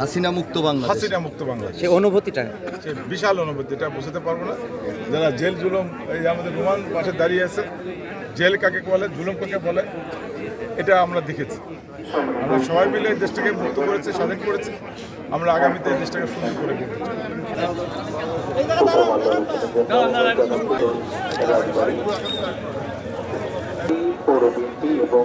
হাসিনা মুক্ত বাংলাদেশ। হাসিনা মুক্ত বাংলাদেশ। সেই অনুভূতিটা। সে বিশাল অনুভূতি এটা বুঝতে পারব না। যারা জেল জুলুম এই আমাদের রোমান পাশে দাঁড়িয়ে আছে জেল কাকে বলে জুলুম কাকে বলে এটা আমরা দেখেছি। আমরা সবাই মিলে এই দেশটাকে মুক্ত করেছি স্বাধীন করেছি। আমরা আগামীতে এই দেশটাকে সুন্দর করে করতে চাই। এবং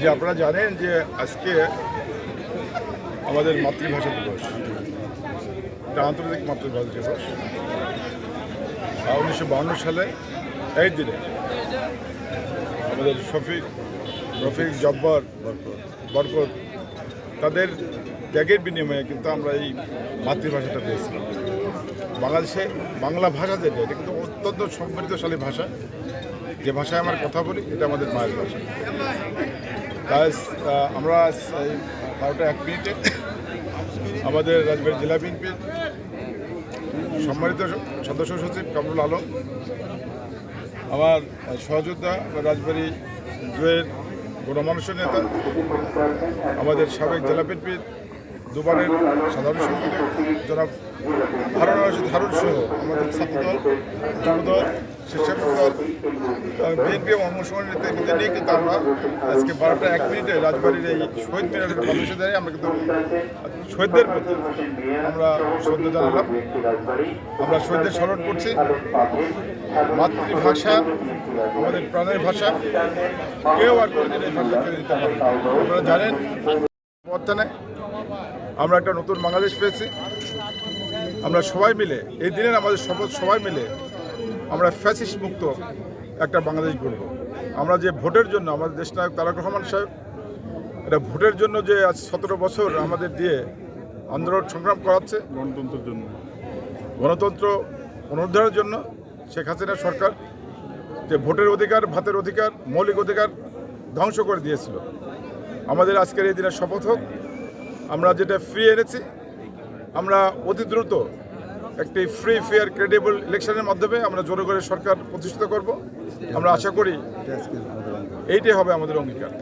যে আপনারা জানেন যে আজকে আমাদের মাতৃভাষা দিবস আন্তর্জাতিক মাতৃভাষা দিবস। উনিশশো সালে এই দিনে আমাদের শফিক, রফিক, জব্বর, বরকত, তাদের ত্যাগের বিনিময়ে কিন্তু আমরা এই মাতৃভাষাটা পেয়েছিলাম। বাংলাদেশে বাংলা ভাষা যেটা, এটা কিন্তু অত্যন্ত সমৃদ্ধশালী ভাষা। যে ভাষায় আমরা কথা বলি, এটা আমাদের মায়ের ভাষা। তাই আমরা এই বারোটা এক মিনিটে আমাদের রাজবাড়ী জেলা বিএনপির সম্মানিত সদস্য সচিব কামরুল আলম আমার সহযোদ্ধা রাজবাড়ী জুয়ের গণমানুষের নেতা আমাদের সাবেক জেলা দুবারের সাধারণ সম্পাদক জনাব হারুন রশিদ হারুন সহ আমাদের ছাত্রদল, যুবদল স্বেচ্ছাসেবক বিএনপি এবং অংশগ্রহণ নেতৃত্বে নিয়ে কিন্তু আমরা আজকে বারোটা এক মিনিটে রাজবাড়ির এই শহীদ মিনারের মানুষের দাঁড়িয়ে আমরা কিন্তু শহীদদের প্রতি আমরা শ্রদ্ধা জানালাম। আমরা শহীদদের স্মরণ করছি। মাতৃভাষা, আমাদের প্রাণের ভাষা, কেউ আর কোনোদিন এই ভাষা কেড়ে দিতে পারে আপনারা জানেন বর্তমানে আমরা একটা নতুন বাংলাদেশ পেয়েছি। আমরা সবাই মিলে এই দিনের আমাদের শপথ সবাই মিলে আমরা ফ্যাসিস মুক্ত একটা বাংলাদেশ গড়ব। আমরা যে ভোটের জন্য আমাদের দেশনায়ক তারাক রহমান সাহেব এটা ভোটের জন্য যে আজ সতেরো বছর আমাদের দিয়ে আন্দোলন সংগ্রাম করাচ্ছে গণতন্ত্রের জন্য। গণতন্ত্র পুনরুদ্ধারের জন্য শেখ হাসিনা সরকার যে ভোটের অধিকার ভাতের অধিকার মৌলিক অধিকার ধ্বংস করে দিয়েছিল। আমাদের আজকের এই দিনের শপথ হোক। আমরা যেটা ফ্রি এনেছি আমরা অতি দ্রুত একটি ফ্রি ফেয়ার ক্রেডিবল ইলেকশনের মাধ্যমে আমরা জনগণের সরকার প্রতিষ্ঠিত করব। আমরা আশা করি এইটাই হবে আমাদের অঙ্গীকার।